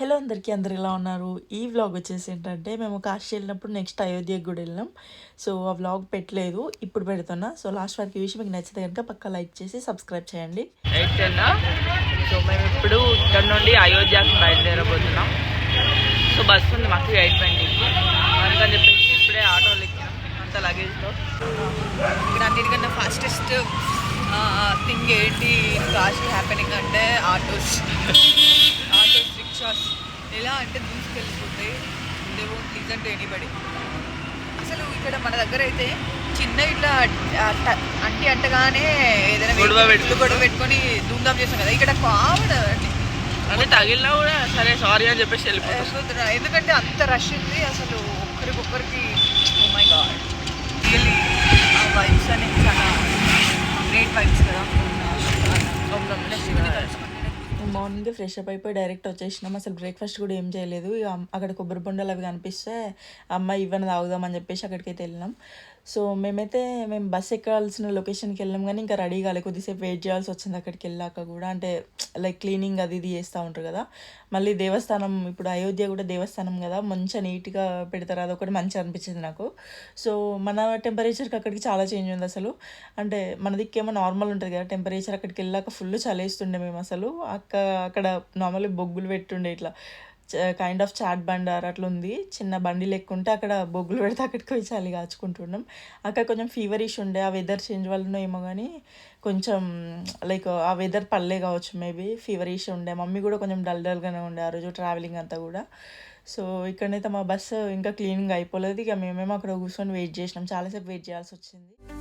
Hello అందరికీ అందరు ఎలా ఉన్నారు? ఈ వ్లాగ్ వచ్చేసి ఏంటంటే మేము కాశీ వెళ్ళినప్పుడు నెక్స్ట్ అయోధ్యకి కూడా వెళ్ళాం. సో ఆ వ్లాగ్ పెట్టలేదు ఇప్పుడు పెడుతున్నా. సో లాస్ట్ వరకు విషయం మీకు నచ్చితే కనుక పక్క లైక్ చేసి సబ్స్క్రైబ్ చేయండి. సో మేము ఇప్పుడు ఇక్కడ నుండి అయోధ్యకి బయలుదేరబోతున్నాం. సో బస్సు ఉంది మాకు ఎయిట్ ట్వంటీకి అందుకని చెప్పేసి ఇప్పుడే ఆటోలు అంత లగేజ్లో ఇక్కడ అన్నిటికన్నా ఫాస్టెస్ట్ థింగ్ ఏంటి? కాశీ హ్యాపెనింగ్ అంటే ఆటోస్. ఆటోస్ రిక్షాస్ ఎలా అంటే దూసుకెళ్ళిపోతాయి they won't listen to anybody అసలు ఇక్కడ మన దగ్గర అయితే చిన్న ఇట్లా అంటి అంటగానే ఏదైనా గొడవ పెట్టుకొని ధూమ్ధాం చేస్తాం కదా. ఇక్కడ కామన్ అండి అంటే తగిలినా కూడా సరే సారీ అని చెప్పేసి వెళ్ళిపోతాం. అసలు ఎందుకంటే అంత రష్ ఉంది. అసలు ఒక్కరికొక్కరికి oh my god really vibes అనేవి చాలా గ్రేట్ వైబ్స్ కదా. శివుని మార్నింగ్ ఫ్రెష్ అప్ అయిపోయి డైరెక్ట్ వచ్చేసినాం. అసలు బ్రేక్ఫాస్ట్ కూడా ఏం చేయలేదు. అక్కడ కొబ్బరి బొండలు అవి కనిపిస్తే అమ్మ ఇవ్వని తాగుదామని చెప్పేసి అక్కడికైతే వెళ్ళినాం. సో మేమైతే మేము బస్ ఎక్కాల్సిన లొకేషన్కి వెళ్ళాం కానీ ఇంకా రెడీ కాలే కొద్దిసేపు వెయిట్ చేయాల్సి వచ్చింది అక్కడికి వెళ్ళాక కూడా. అంటే లైక్ క్లీనింగ్ అది ఇది చేస్తూ ఉంటారు కదా. మళ్ళీ దేవస్థానం ఇప్పుడు అయోధ్య కూడా దేవస్థానం కదా. మంచిగా నీట్గా పెడతారు. అదొకటి మంచిగా అనిపించింది నాకు. సో మన టెంపరేచర్కి అక్కడికి చాలా చేంజ్ ఉంది అసలు. అంటే మన దిక్కేమో నార్మల్ ఉంటుంది కదా. టెంపరేచర్ అక్కడికి వెళ్ళాక ఫుల్ చలేస్తుండే మేము అసలు. అక్క అక్కడ నార్మల్గా బొగ్గులు పెట్టుండే ఇట్లా. కైండ్ ఆఫ్ చాట్ బండార్ అట్లా ఉంది చిన్న బండి లెక్కుంటే అక్కడ బొగ్గులు పెడితే అక్కడికి పోయి చలి కాచుకుంటున్నాం అక్కడ కొంచెం ఫీవరిష్ ఉండే ఆ వెదర్ చేంజ్ వల్లనో ఏమో కానీ కొంచెం లైక్ ఆ వెదర్ పల్లె కావచ్చు మేబీ ఫీవరిష్ ఉండే. మమ్మీ కూడా కొంచెం డల్ డల్గానే ఉండే ఆ రోజు ట్రావెలింగ్ అంతా కూడా. సో ఇక్కడనైతే మా బస్సు ఇంకా క్లీనింగ్ అయిపోలేదు. ఇక మేమేమో అక్కడ కూర్చొని వెయిట్ చేసినాం. చాలాసేపు వెయిట్ చేయాల్సి వచ్చింది.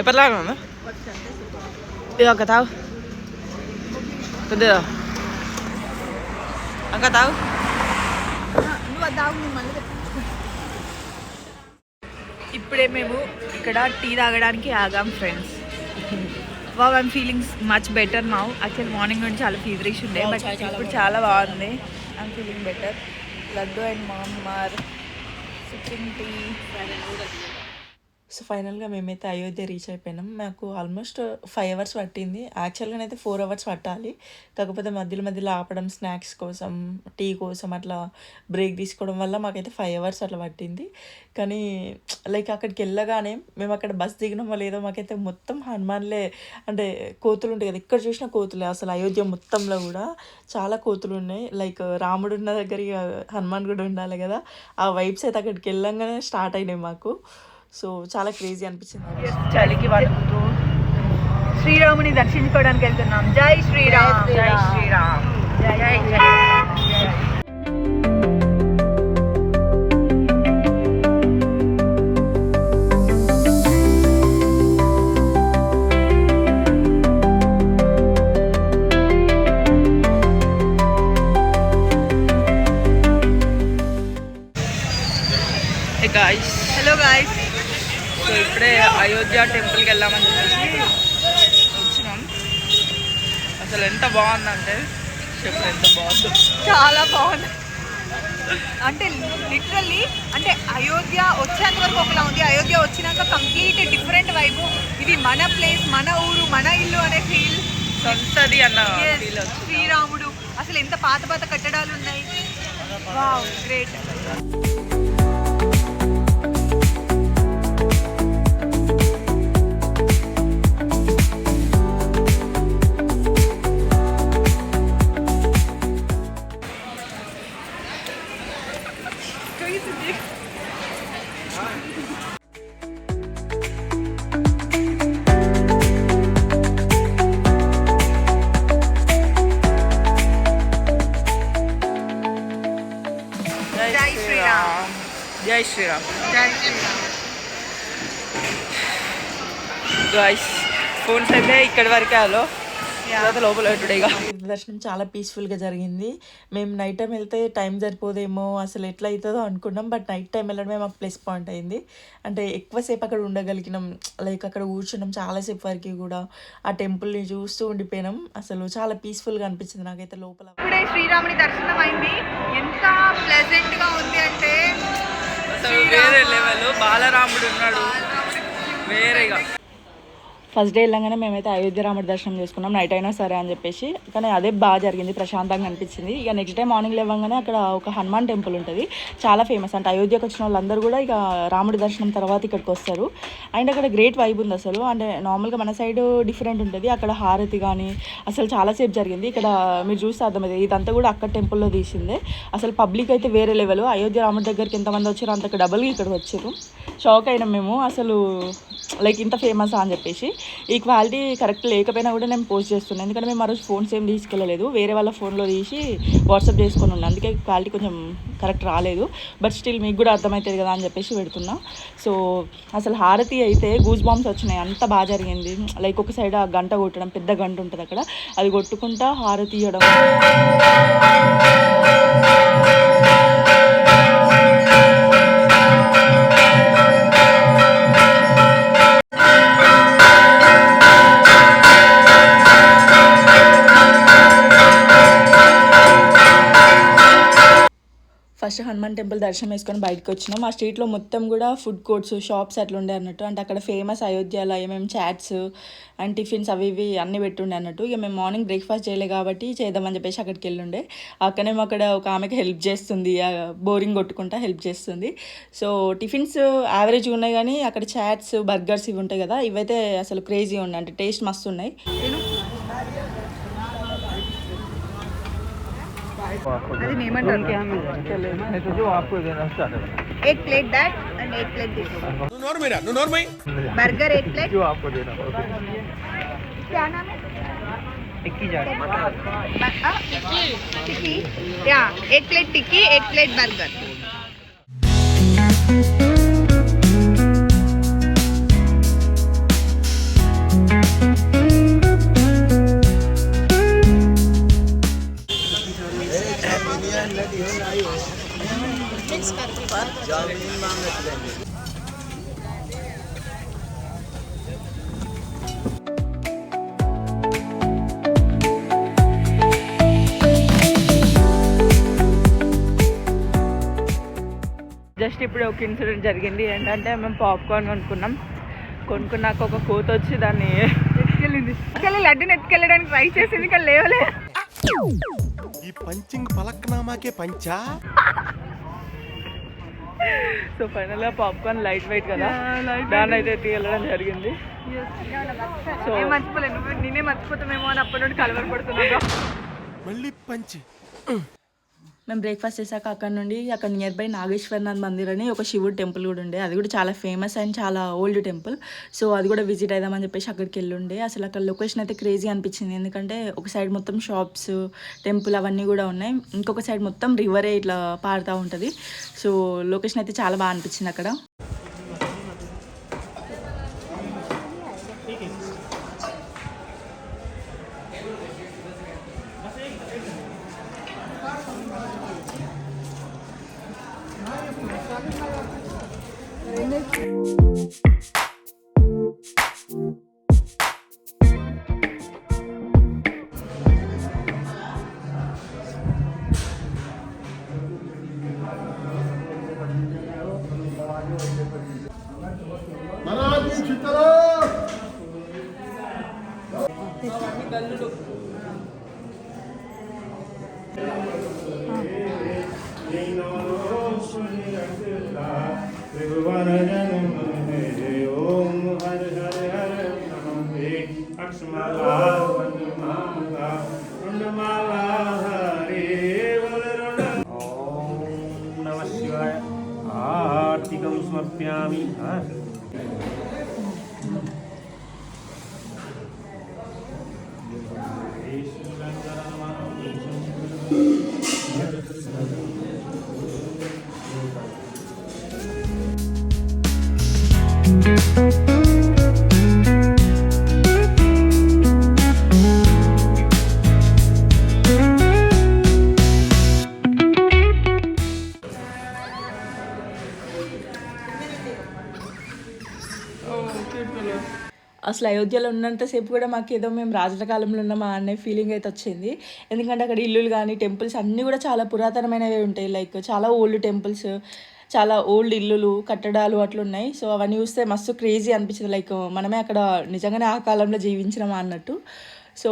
ఎప్పటిలాగా ఉందా? ఇది ఒక తాగు. పెద్దదా? అక్క తాగు. ఇప్పుడే మేము ఇక్కడ టీ తాగడానికి ఆగాం ఫ్రెండ్స్ వా I'm feelings much better now actual morning నుంచి చాలా ఫీవరిష్ ఉండే బట్ ఇప్పుడు చాలా బాగుంది. I'm feeling better Laddu and mom are sitting tea so ఫైనల్గా మేమైతే అయోధ్య రీచ్ అయిపోయినాం. మాకు ఆల్మోస్ట్ ఫైవ్ అవర్స్ పట్టింది. యాక్చువల్గా అయితే ఫోర్ అవర్స్ పట్టాలి. కాకపోతే మధ్యలో మధ్యలో ఆపడం స్నాక్స్ కోసం టీ కోసం అట్లా బ్రేక్ తీసుకోవడం వల్ల మాకైతే ఫైవ్ అవర్స్ అట్లా పట్టింది. కానీ లైక్ అక్కడికి వెళ్ళగానే మేము అక్కడ బస్ దిగినామో లేదో మాకైతే మొత్తం హనుమాన్లే అంటే కోతులు ఉంటాయి కదా ఎక్కడ చూసిన కోతులే అసలు అయోధ్య మొత్తంలో కూడా. చాలా కోతులు ఉన్నాయి. లైక్ రాముడు ఉన్న దగ్గర హనుమాన్ కూడా ఉండాలి కదా. ఆ వైబ్స్ అయితే అక్కడికి వెళ్ళంగానే స్టార్ట్ అయినాయి మాకు. సో చాలా క్రేజీ అనిపించింది. చలికి వణుకుతూ. శ్రీరాముని దర్శించుకోవడానికి వెళ్తున్నాం. జై శ్రీరామ్. జై శ్రీరామ్. జై జై ఇప్పుడే అయోధ్య టెంపుల్కి వెళ్ళామని చెప్పేసి వచ్చినాం. అసలు ఎంత బాగుందంటే చెప్పు ఎంత బాగుందో. చాలా బాగుంది. అంటే లిటరల్లీ అంటే అయోధ్య వచ్చేంత వరకు ఒకలా ఉంది. అయోధ్య వచ్చినాక కంప్లీట్ డిఫరెంట్ వైపు ఇది మన ప్లేస్ మన ఊరు మన ఇల్లు అనే ఫీల్ సొంతది అన్న శ్రీరాముడు. అసలు ఎంత పాత పాత కట్టడాలు ఉన్నాయి. వావ్ గ్రేట్ ఇక్కడి వరకే హలో. లోపల దర్శనం చాలా పీస్ఫుల్గా జరిగింది. మేము నైట్ టైం వెళ్తే టైం సరిపోదేమో అసలు ఎట్లా అవుతుందో అనుకున్నాం బట్ నైట్ టైం వెళ్ళడమే మాకు ప్లస్ పాయింట్ అయింది. అంటే ఎక్కువసేపు అక్కడ ఉండగలిగినాం లైక్ అక్కడ కూర్చున్నాం చాలాసేపు వరకు కూడా. ఆ టెంపుల్ని చూస్తూ ఉండిపోయినాం. అసలు చాలా పీస్ఫుల్గా అనిపించింది నాకైతే లోపల. ఇప్పుడే శ్రీరాముని దర్శనం అయింది. ఎంత ప్లెజెంట్గా ఉంది అంటే అసలు వేరే లెవెల్ బాలరాముడు ఉన్నాడు. వేరేగా. ఫస్ట్ డే వెళ్ళగానే మేమైతే అయోధ్య రాముడి దర్శనం చేసుకున్నాం నైట్ అయినా సరే అని చెప్పేసి. కానీ అదే బాగా జరిగింది ప్రశాంతంగా అనిపించింది. ఇక నెక్స్ట్ డే మార్నింగ్ లేవగానే అక్కడ ఒక హనుమాన్ టెంపుల్ ఉంటుంది. చాలా ఫేమస్ అంటే అయోధ్యకు వచ్చిన వాళ్ళందరూ కూడా ఇక రాముడి దర్శనం తర్వాత ఇక్కడికి వస్తారు. అండ్ అక్కడ గ్రేట్ వైబ్ ఉంది అసలు. అంటే నార్మల్గా మన సైడ్ డిఫరెంట్ ఉంటుంది. అక్కడ హారతి కానీ అసలు చాలాసేపు జరిగింది. ఇక్కడ మీరు చూస్తే అర్థమైంది ఇదంతా కూడా అక్కడ టెంపుల్లో తీసిందే. అసలు పబ్లిక్ అయితే వేరే లెవెల్ అయోధ్య రాముడి దగ్గరికి ఎంతమంది వచ్చారో అంతకు డబుల్గా ఇక్కడికి వచ్చారు. షాక్ అయినాం మేము. అసలు లైక్ ఇంత ఫేమస్ అని చెప్పేసి. ఈ క్వాలిటీ కరెక్ట్ లేకపోయినా కూడా నేను పోస్ట్ చేస్తున్నాను. ఎందుకంటే మేము ఆ రోజు ఫోన్స్ ఏం తీసుకెళ్ళలేదు. వేరే వాళ్ళ ఫోన్లో తీసి వాట్సాప్ చేసుకొని ఉన్నాను. అందుకే క్వాలిటీ కొంచెం కరెక్ట్ రాలేదు. బట్ స్టిల్ మీకు కూడా అర్థమవుతుంది కదా అని చెప్పేసి పెడుతున్నా. సో అసలు హారతి అయితే గూజ్ బాంబ్స్ వచ్చినాయి. అంత బాగా జరిగింది. లైక్ ఒక సైడ్ ఆ గంట కొట్టడం పెద్ద గంట ఉంటుంది అక్కడ. అది కొట్టుకుంటా హారతి ఇవ్వడం హనుమాన్ టెంపుల్ దర్శనం వేసుకొని బయటకు వచ్చినాం. ఆ స్ట్రీట్లో మొత్తం కూడా ఫుడ్ కోర్ట్స్ షాప్స్ అట్లా ఉండే అన్నట్టు. అంటే అక్కడ ఫేమస్ అయోధ్యలో ఏమేమి చాట్స్ అండ్ టిఫిన్స్ అవి ఇవి అన్నీ పెట్టుండే అన్నట్టు. ఇక మేము మార్నింగ్ బ్రేక్ఫాస్ట్ చేయలే కాబట్టి చేద్దామని చెప్పేసి అక్కడికి వెళ్ళుండే. అక్కడేమో అక్కడ ఒక ఆమెకి హెల్ప్ చేస్తుంది. బోరింగ్ కొట్టుకుంటా హెల్ప్ చేస్తుంది. సో టిఫిన్స్ యావరేజ్గా ఉన్నాయి కానీ అక్కడ చాట్స్ బర్గర్స్ ఇవి ఉంటాయి కదా ఇవైతే అసలు క్రేజీ ఉన్నాయి. అంటే టేస్ట్ మస్తు ఉన్నాయి. एक प्लेट दैट एंड एक प्लेट दिस मेरा बर्गर एक प्लेट जो आपको देना क्या नाम है? टिक्की। टिक्की। या एक प्लेट टिक्की एक प्लेट बर्गर। ఇప్పుడు ఒక ఇన్సిడెంట్ జరిగింది. ఏంటంటే మేము పాప్కార్న్ కొనుక్కున్నాం. కొనుక్కున్నాక ఒక కోత వచ్చి దాన్ని ఎత్తుకెళ్ళింది. అసలు లడ్డుని ఎత్తుకెళ్ళడానికి ట్రై చేసింది కానీ లేవలే. ఈ పంచింగ్ పలక్నామాకే పంచా? సో ఫైనల్గా పాప్కార్న్ లైట్ వెయిట్ కదా. దాన్ని అయితే ఎత్తి వెళ్ళడం జరిగింది. సో నువ్వు నేనే మర్చిపోతామేమో అని అప్పటి నుండి కలవర పడుతున్నాగా మళ్ళీ పంచి. మేము బ్రేక్ఫాస్ట్ చేశాక అక్కడ నుండి అక్కడ నియర్ బై నాగేశ్వరనాథ్ మందిర్ అని ఒక శివుడు టెంపుల్ కూడా ఉండే. అది కూడా చాలా ఫేమస్ అండ్ చాలా ఓల్డ్ టెంపుల్ సో అది కూడా విజిట్ అవుదామని చెప్పేసి అక్కడికి వెళ్ళుండే. అసలు అక్కడ లొకేషన్ అయితే క్రేజీ అనిపించింది. ఎందుకంటే ఒక సైడ్ మొత్తం షాప్స్ టెంపుల్ అవన్నీ కూడా ఉన్నాయి. ఇంకొక సైడ్ మొత్తం రివరే ఇట్లా పారుతూ ఉంటుంది. సో లొకేషన్ అయితే చాలా బాగా అనిపించింది అక్కడ. आर्तिकं समर्पयामि। అసలు అయోధ్యలో ఉన్నంతసేపు కూడా మాకు ఏదో మేము రాజుల కాలంలో ఉన్నామా అనే ఫీలింగ్ అయితే వచ్చింది. ఎందుకంటే అక్కడ ఇల్లులు కానీ టెంపుల్స్ అన్నీ కూడా చాలా పురాతనమైనవి ఉంటాయి. లైక్ చాలా ఓల్డ్ టెంపుల్స్ చాలా ఓల్డ్ ఇల్లులు కట్టడాలు అట్లున్నాయి సో అవన్నీ చూస్తే మస్తు క్రేజీ అనిపించింది. లైక్ మనమే అక్కడ నిజంగానే ఆ కాలంలో జీవించినామా అన్నట్టు. సో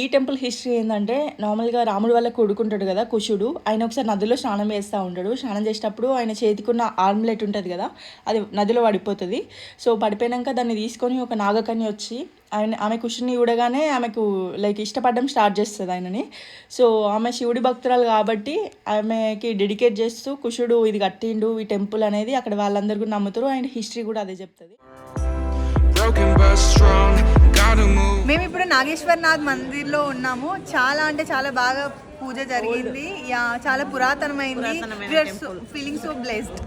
ఈ టెంపుల్ హిస్టరీ ఏంటంటే నార్మల్గా రాముడు వల్ల కొడుకుంటాడు కదా కుషుడు ఆయన ఒకసారి నదిలో స్నానం చేస్తూ ఉంటాడు. స్నానం చేసేటప్పుడు ఆయన చేతికున్న ఆర్మ్లెట్ ఉంటుంది కదా అది నదిలో పడిపోతుంది. సో పడిపోయాక దాన్ని తీసుకొని ఒక నాగకన్య వచ్చి ఆయన ఆమె కుషుని చూడగానే ఆమెకు లైక్ ఇష్టపడడం స్టార్ట్ చేస్తుంది ఆయనని. సో ఆమె శివుడి భక్తురాలు కాబట్టి ఆమెకి డెడికేట్ చేస్తూ కుషుడు ఇది కట్టిండు ఈ టెంపుల్ అనేది అక్కడ వాళ్ళందరూ కూడా నమ్ముతారు. అండ్ హిస్టరీ కూడా అదే చెప్తుంది. మేము ఇప్పుడు నాగేశ్వరనాథ్ మందిర్లో ఉన్నాము. చాలా అంటే చాలా బాగా పూజ జరిగింది. యా చాలా పురాతనమైంది. ఫీలింగ్ సో బ్లెస్డ్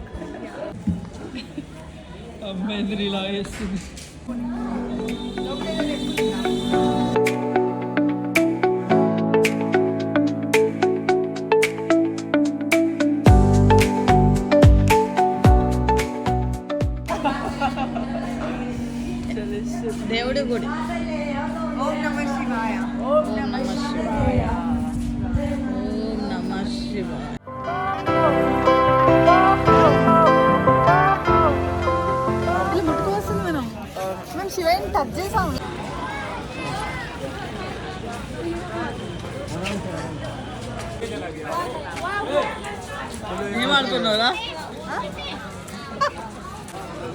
దేవుడి గుడి. నమ శివాయ ఇలా ముట్టుకోవాల్సింది మనం మేము శివయ్యని టచ్ చేసాము ఏం ఆడుతున్నావురా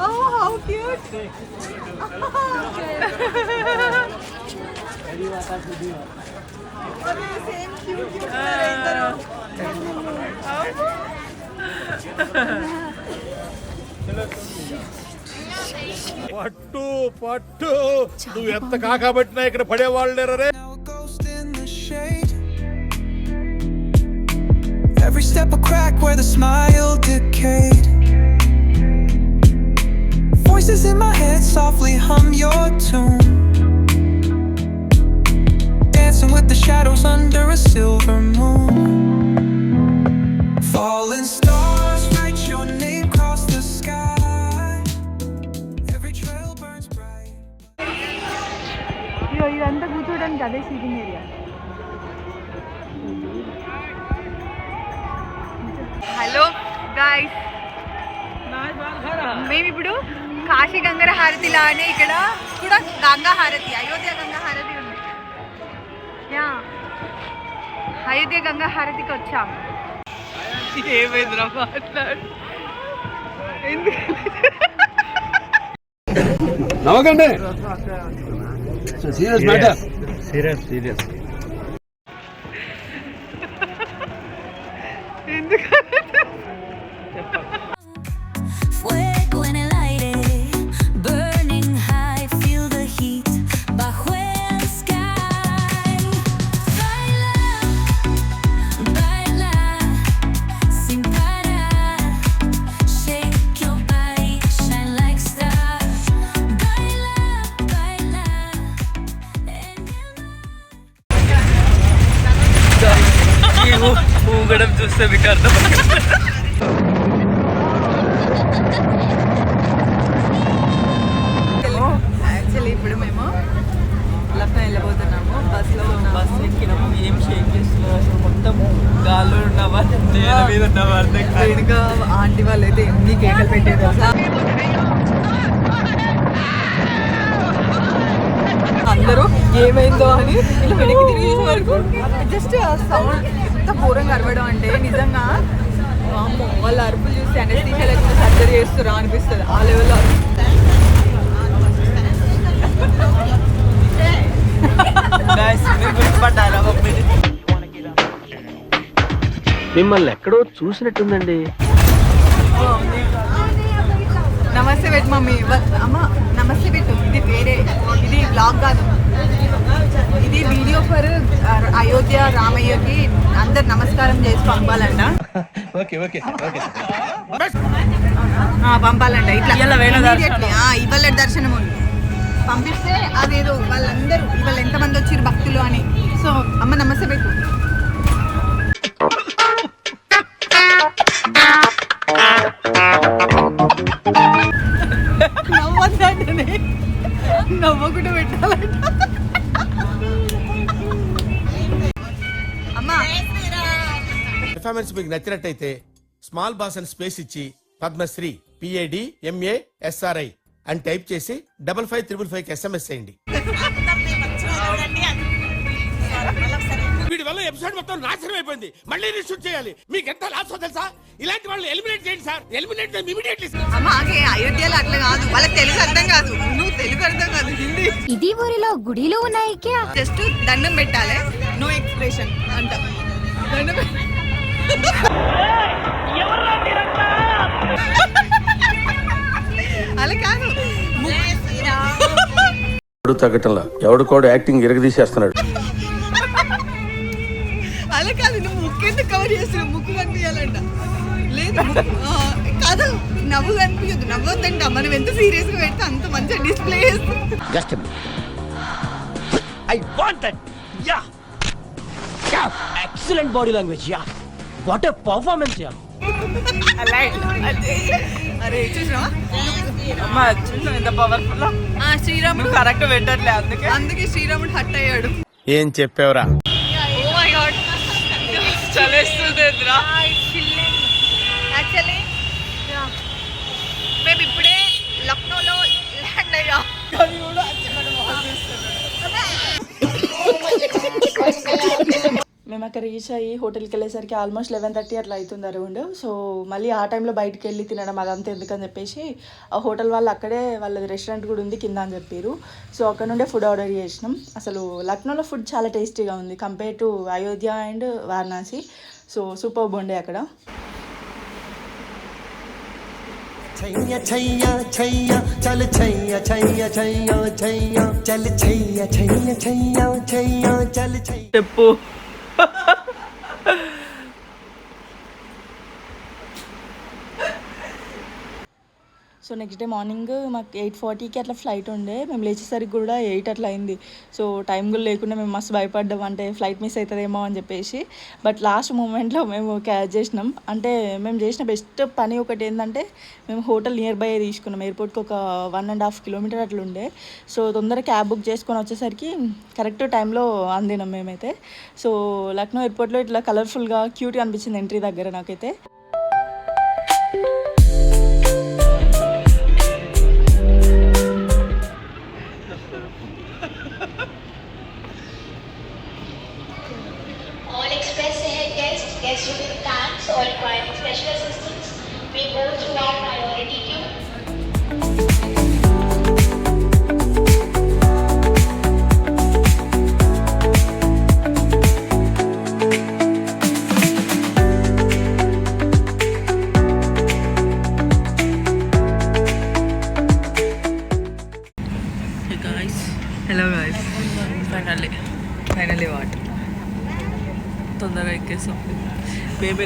Oh, how cute! Same cute, cute ఉన్నారు ఇద్దరు. పట్టు పట్టు నువ్వు ఎంత కాకబట్టినా ఇక్కడ పడేవాళ్ళు లేరే Now a ghost in the shade. Every step a crack where the smile decayed. Voices in my head softly hum your tune. Dancing with the shadows under a silver moon. ఇదంతా కూర్చోడానికి అదే సీటింగ్ ఏరియా హలో గాయస్ మేము ఇప్పుడు కాశీ గంగర హారతి లానే ఇక్కడ కూడా గంగా హారతి అయోధ్య గంగా హారతి ఉంది. యా అయోధ్య గంగా హారతికి వచ్చాం ఏమైందిరా మాట్లాడు. నవ్వకండి. Serious matter. సీరియస్ సీరియస్ మీకు అర్థం యాక్చువల్లీ ఇప్పుడు మేము లక్నో వెళ్ళబోతున్నాము. బస్సులో బస్ ఎక్కినాము. ఏం షేక్ చేస్తున్నారు? అసలు మొత్తం గాల్లో ఉన్నవా నేల మీద ఉన్నవా అర్థం కాదు. వెనుక ఆంటీ వాళ్ళు అయితే ఎన్ని కేకలు తెలుసా? అందరూ ఏమైందో అని ఇలా వెనక్కి తిరిగి వరకు జస్ట్ సౌండ్ ఎంత ఘోరంగా అరవడం అంటే నిజంగా? వామ్మో, వాళ్ళ అరుపులు చూసి అనస్థీషియా లేకుండా సర్జరీ చేస్తురా అనిపిస్తుంది. ఆ లెవెల్లో మిమ్మల్ని ఎక్కడో చూసినట్టుందండి. నమస్తే పెట్టు మమ్మీ. వ- అమ్మ నమస్తే పెట్టు ఇది వేరే. ఇది బ్లాగ్ కాదు. ఇది వీడియో ఫర్ అయోధ్య రామయ్యకి అందరు నమస్కారం చేసి పంపాలంట. Okay okay okay. ఆ, పంపాలంట ఇట్లా. ఇవాళ దర్శనం. ఉంది. పంపిస్తే అదేదో వాళ్ళందరూ ఇవాళ ఎంతమంది వచ్చారు భక్తులు అని. సో అమ్మ నమస్తే పెట్టు. నవ్వకుండా పెట్టాలంట. అమ్మా. పెర్ఫార్మెన్స్ మీకు నచ్చినట్టయితే స్మాల్ బాస్ అని స్పేస్ ఇచ్చి పద్మశ్రీ పిఏడి ఎంఏ ఎస్ఆర్ఐ అని టైప్ చేసి double five triple five SMS చేయండి. వీడి వల్ల ఎపిసోడ్ మొత్తం నాశనం అయిపోయింది. మళ్ళీ రిషూట్ చేయాలి. మీకు ఎంత లాస్ తెలుసా? ఇలాంటి వాళ్ళు ఎలిమినేట్ చేయండి సార్. ఎలిమినేట్ ఇమీడియట్లీ అమ్మ ఆగే అయోధ్యలో అట్లా కాదు. వాళ్ళకి తెలుగు అర్థం కాదు. నువ్వు తెలుగు అర్థం కాదు హిందీ. ఇది ఊరిలో గుడిలో ఉన్నాయి జస్ట్ దండం పెట్టాలి. నో ఎక్స్ప్రెషన్ అంట. దండం అలా కాదు. ఎవడు తగ్గటంలా? ఎవడు కూడా యాక్టింగ్ ఇరగదీసేస్తున్నాడు? అలా కాదు నువ్వు ముక్కు ఎందుకు కవర్ చేస్తున్నావు? ముక్కు కనిపించాలంట. లేదు కాదు నవ్వు కనిపించదు. నవ్వొద్దంట. మనం ఎంత సీరియస్గా పెడితే అంత మంచిగా డిస్ప్లే చేస్తాం. Just I want that yeah yeah excellent body language yeah what a performance yeah అరే చూసినావా? అమ్మ చూసిన ఎంత పవర్ఫుల్ ఆ, శ్రీరాముడు. కరెక్ట్ పెట్టట్లే అందుకే. అందుకే శ్రీరాముడు హట్ అయ్యాడు. ఏం చెప్పావురా ఓ మై గాడ్ యాక్చువల్లీ మేము ఇప్పుడే లక్నోలో ల్యాండ్ అయ్యాం. మేము అక్కడ రీచ్ అయ్యి హోటల్కి వెళ్ళేసరికి ఆల్మోస్ట్ లెవెన్ థర్టీ అట్లా అవుతుంది అరౌండ్. సో మళ్ళీ ఆ టైంలో బయటికి వెళ్ళి తినడం అదంతా ఎందుకని చెప్పేసి ఆ హోటల్ వాళ్ళు అక్కడే వాళ్ళది రెస్టారెంట్ కూడా ఉంది కింద అని చెప్పారు. సో అక్కడ నుండే ఫుడ్ ఆర్డర్ చేసినాం. అసలు లక్నోలో ఫుడ్ చాలా టేస్టీగా ఉంది compare to Ayodhya and Varanasi. So super ఉండే అక్కడ. చెయ్య చెయ్య చెయ్య చల చెయ్య చెయ్య చెయ్య. చెప్పు. సో నెక్స్ట్ డే మార్నింగ్ మాకు ఎయిట్ ఫార్టీకి అట్లా ఫ్లైట్ ఉండే. మేము లేచేసరికి కూడా ఎయిట్ అట్లా అయింది. సో టైం కూడా లేకుండా మేము మస్తు భయపడ్డాం. అంటే ఫ్లైట్ మిస్ అవుతుందేమో అని చెప్పేసి. బట్ లాస్ట్ మూమెంట్లో మేము క్యాచ్ చేసినాం. అంటే మేము చేసిన బెస్ట్ పని ఒకటి ఏంటంటే మేము హోటల్ నియర్ బై తీసుకున్నాం. ఎయిర్పోర్ట్కి ఒక వన్ అండ్ హాఫ్ కిలోమీటర్ అట్లా ఉండే. సో తొందరగా క్యాబ్ బుక్ చేసుకొని వచ్చేసరికి కరెక్ట్ టైంలో అందినాం మేమైతే. సో లక్నో ఎయిర్పోర్ట్లో ఇట్లా కలర్ఫుల్గా క్యూట్గా అనిపించింది ఎంట్రీ దగ్గర నాకైతే.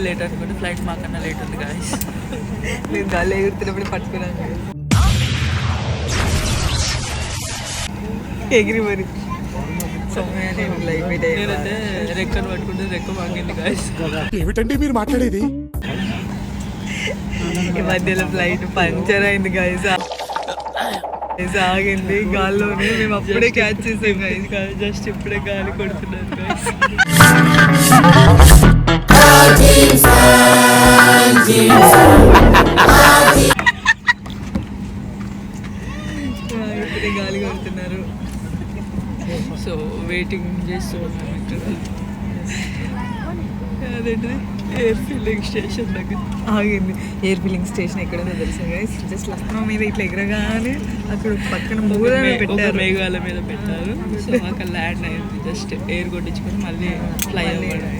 బేబీ లేట్ అనుకుంటే ఫ్లైట్ మాకన్నా లేట్ ఉంది గాయస్ మేము గాలి ఎగురుతున్నప్పుడు పట్టుకున్నాను. ఎగిరి మరి. నేనైతే రెక్కను పట్టుకుంటే రెక్క మాగింది గాయస్ ఏమిటండి మీరు మాట్లాడేది? ఈ మధ్యలో ఫ్లైట్ పంచర్ అయింది గైస్ ఆగింది గాల్లోనే. మేము అప్పుడే క్యాచ్ చేసాం గైస్ జస్ట్ ఇప్పుడే గాలి కొడుతున్నాను గాయస్ ఇప్పుడే గాలి కొడుతున్నారు సో వెయిటింగ్ చేస్తున్నాం ఇక్కడ అదేంటిది ఎయిర్ ఫిల్లింగ్ స్టేషన్ దగ్గర ఆగింది ఎయిర్ ఫిల్లింగ్ స్టేషన్ ఎక్కడ? తెలుసా గైస్ జస్ట్ లక్నో మీద ఇట్లా ఎగరగానే అక్కడ పక్కన ఒక మూలనే మే- ఒక పెట్టారు. మేఘాల మీద పెట్టారు సో అక్కడ ల్యాండ్ అయింది జస్ట్ ఎయిర్ కొట్టించుకొని మళ్ళీ ఫ్లై అవ్వడం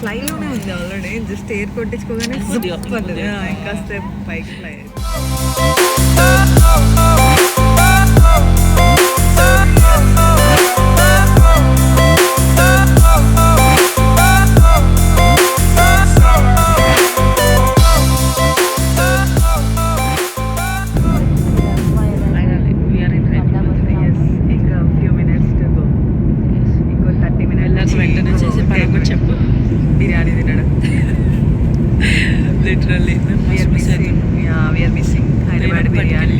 ఫ్లైలోనే ఉంది ఆల్రెడీ జస్ట్ ఎయిర్ కొట్టించుకోగానే. ఆ, ఇంకాస్త పైకి fly literally we're missing we're missing Hyderabad biryani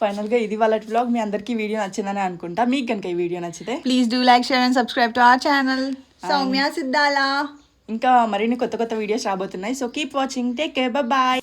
ఫైనల్గా ఇది వాళ్ళ బ్లాగ్ మీ అందరికీ వీడియో నచ్చిందని అనుకుంటా. మీకు కనుక ఈ వీడియో నచ్చితే. Please do like share and subscribe to our channel Soumya Siddhala ఇంకా మరిన్ని కొత్త కొత్త వీడియోస్ రాబోతున్నాయి. So keep watching take care bye